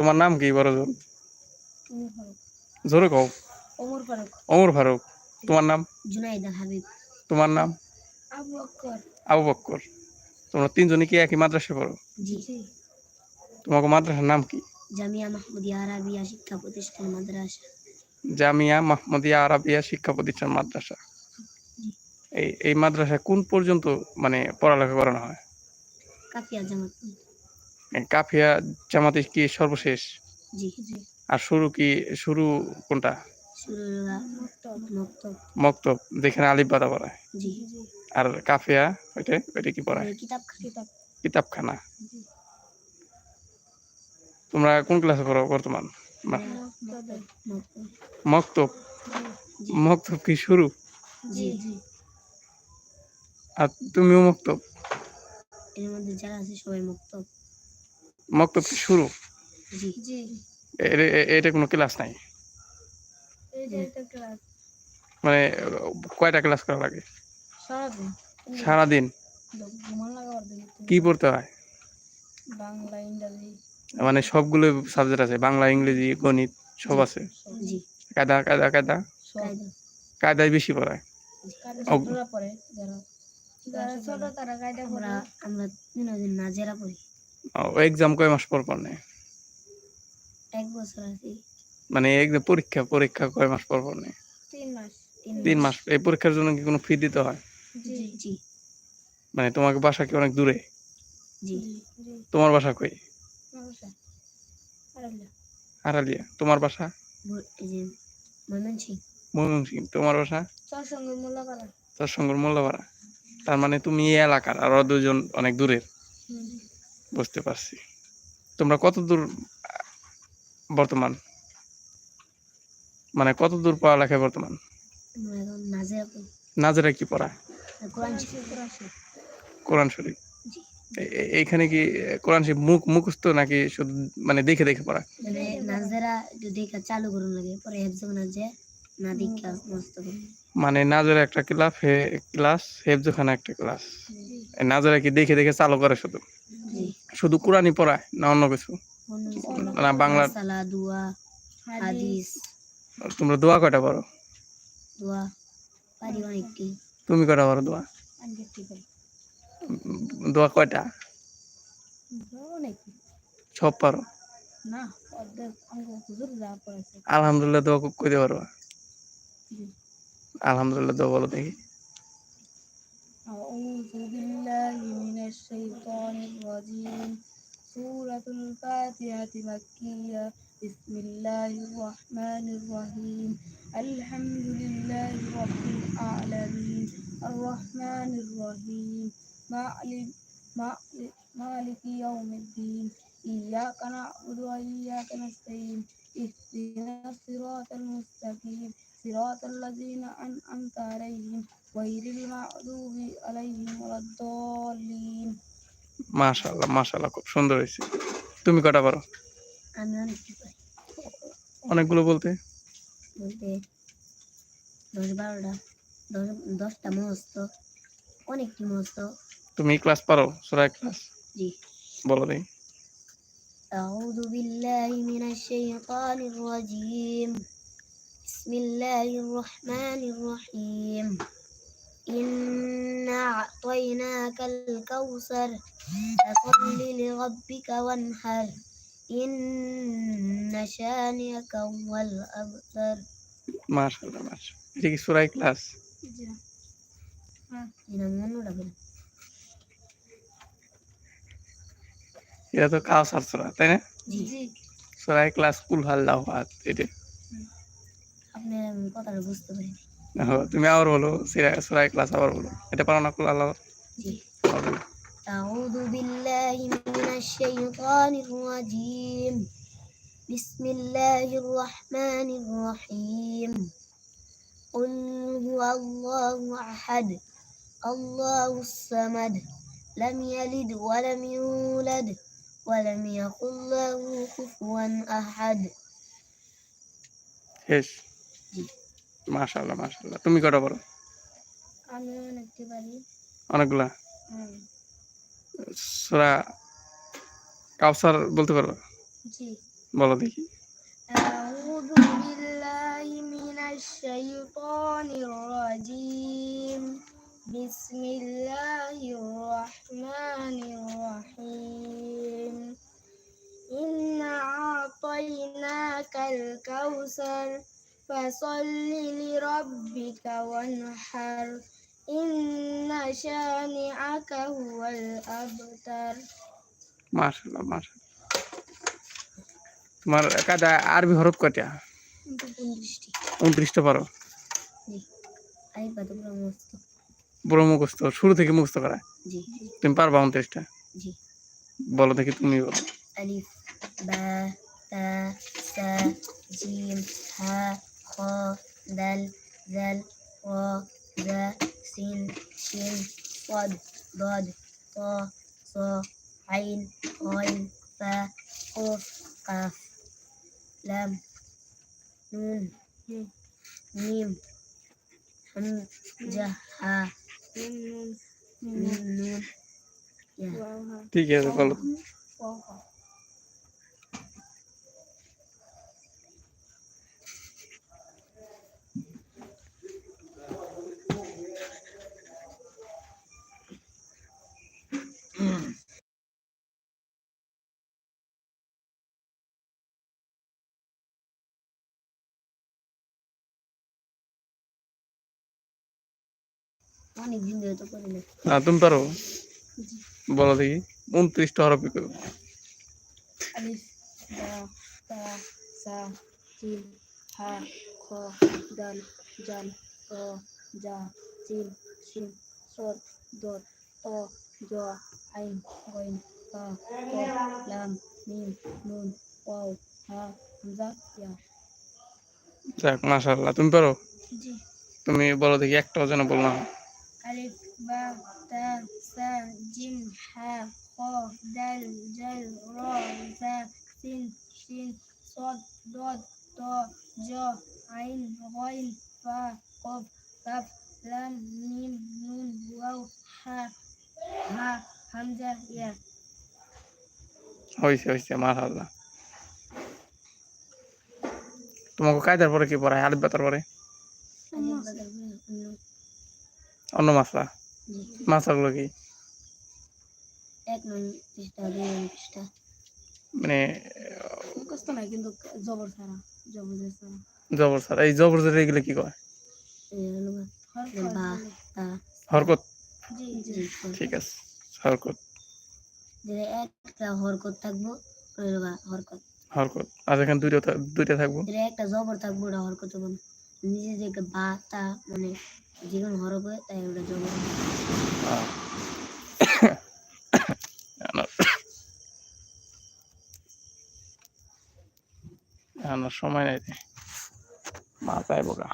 তোমার নাম কি বড়জন জোরে? কও। ওমর ফারুক। ওমর ফারুক। তোমার নাম? জুনাইদ হাবিব। তোমার নাম? আবু বকর আবু বক্কর। তোমরা তিনজনে কি একই মাদ্রাসায় পড়ো? জি। তোমাকে মাদ্রাসার নাম কি? জামিয়া মাহমুদিয়া আরাবিয়া শিক্ষা প্রতিষ্ঠান মাদ্রাসা। জামিয়া মাহমুদিয়া আরাবিয়া শিক্ষা প্রতিষ্ঠান মাদ্রাসা। এই এই মাদ্রাসায় কোন পর্যন্ত মানে পড়ালেখা করানো হয়? কাফিয়া জামাত। কাফিয়া জামাতে কি সর্বশেষ? জি। জি আর শুরু কি শুরু কোনটা? মক্তব। যেখানে আলিফ বাদা পড়ায় আর কাফিয়া ওইটা ওইটা কি পড়ায় কিতাব কিতাব। কিতাবখানা। তোমরা কোন ক্লাসে পড়ো বর্তমান? মক্তব। মক্তব কি শুরু? জি জি। আর তুমিও মক্তব? এর মধ্যে যারা আছে সবাই মক্তব। মক্তব কি শুরু? এটা কোনো ক্লাস নাই? মানে কয়টা ক্লাস করা লাগে সারাদিন কি পড়তে হয়? মানে সবগুলো সাবজেক্ট আছে বাংলা ইংরেজি গণিত সব আছে? কায়দা কায়দা কায়দা? কায়দা। কায়দায় বেশি পড়ায়? আমরা আমরা দিন নাজেরা পড়ি। এক্সাম কয় মাস পর পর নেয়? এক বছর আছি। মানে পরীক্ষা পরীক্ষা কয় মাস পর পর নেয়? তিন মাস তিন মাস। এই পরীক্ষার জন্য কি কোনো ফি দিতে হয়? জি জি। মানে তোমাকে বাসা কি অনেক দূরে? জি। তোমার বাসা কই? আড়ালিয়া। তোমার বাসা? ময়মনসিং। তোমার বাসা? চার সঙ্গে মোল্লাপাড়া। তার সঙ্গে মোল্লাপাড়া। তার মানে তুমি এই এলাকার আর দুজন অনেক দূরের। বুঝতে পারছি। তোমরা কত দূর বর্তমান? মানে কত দূর পড়ালেখায় বর্তমান? নাজেরা কি পড়া কোরআন শরীফ। এইখানে কি কোরআন শরীফ মুখ মুখস্থ নাকি শুধু মানে দেখে দেখে পড়া মানে নাজেরা একটু দেখা চালু করুন লাগে পরে হেফজ না যে না দেখা মস্ত করে মানে নাজেরা একটা ক্লাস হে ক্লাস হেফজখানা একটা ক্লাস। নাজেরা কি দেখে দেখে চালু করে শুধু? শুধু কোরআনই পড়ায় না অন্য কিছু? না। বাংলা দুয়া তোমরা দোয়া কয়টা পড়ো? তুমি কয়টা পড়ো দোয়া? দোয়া কয়টা? সব পারো? আলহামদুলিল্লাহ দোয়া কইতে পারো আলহামদুলিল্লাহ দোয়া বলো দেখি। الشيطان الرجيم. سورة الفاتحة مكية. بسم الله الرحمن الرحيم. الحمد لله رب العالمين. الرحمن الرحيم. مالك يوم الدين. إياك نعبد وإياك نستعين. اهدنا الصراط المستقيم. صراط الذين أنعمت عليهم. غير المغضوب عليهم ولا الضالين মাশাআল্লাহ মাশাআল্লাহ খুব সুন্দর হয়েছে তুমি কটা পারো আমি অনেকটি পাই অনেকগুলো বলতে বলতে দশ বারোটা দশ দশটা মস্ত অনেকটি মস্ত তুমি ক্লাস পারো সরাই ক্লাস জি বলো দেখি أعوذ بالله من الشيطان الرجيم بسم الله الرحمن الرحيم إنا أعطيناك الكوثر فصل لربك وانحر إن شانئك هو الأبتر মাশাআল্লাহ মাশাআল্লাহ এটা কি সরাই ক্লাস এটা মনে রাখবেন এটা তো কাউসার সরা তাই না জি জি সরাই ক্লাস কুল হাল্লাহ হাত এটা আপনি আমি কথাটা বুঝতে পারি হো, তুমি আবার বলো সিরা- সরাই ক্লাস আবার বলো এটা পারো না কুল আল্লাহ জি أعوذ بالله من الشيطان الرجيم بسم الله الرحمن الرحيم قل هو الله أحد الله الصمد لم يلد ولم يولد ولم يكن له كفوا أحد শেষ জি মাশাআল্লাহ মাশাআল্লাহ। তুমি কটা পারো আমি অনেকটি পারি। অনেকগুলা? সূরা কাউসার বলতে পারো জি। বলো দেখি। আউযু বিল্লাহি মিনাশ শাইতানির রাজিম। বিসমিল্লাহির রহমানির রহিম। فصل لربك وانحر إن شانئك هو الأبتر মাশাল্লাহ মাশাল্লাহ তোমার কাদা আরবি হরফ কয়টা উনত্রিশটা পারো আই পাতো পুরো মস্ত পুরো মুখস্থ শুরু থেকে মুখস্থ করা জি তুমি পারবা উনত্রিশটা জি বলো দেখি তুমি বলো ألف باء تاء سا جيم ها خا دال ذال را ذا سين شين صاد ضاد طا صا عين غين فا قاف قاف لام نون ميم همزة ها نون نون يا ঠিক আছে বলো তুমি পারো। বলো দেখি উনত্রিশটা হরফে করো আলিফ হা খ জাল ক ত জ আইন ক নুন তুমি পারো? তুমি বলো দেখি একটাও যেন বললাম ألف باء تاء سا جيم ها خا دال جل را ذا سين شين صاد ضاد طا جا عين غين فا قاف كاف لام ميم نون واو ها ها همزة يا হয়েছে হয়েছে মাশাল্লাহ তোমাকে কায়দার পরে কি পড়ায় আলিফ বাতার পরে অন্য মাসলা মাসাগুলো কি? মানে জবর ছাড়া ছাড়া। এই জবর জের এগুলো কি কয়? হরকত। ঠিক আছে হরকত। যে একটা হরকত থাকব হরকত। হরকত। আর এখানে দুইটা দুইটা থাকব? একটা জবর থাকব ওটা হরকত নিজে যে একটা বা তা মানে যে হরব হয় তাই ওটা। আমার- আমার সময় নাই মা মাথায় বোকা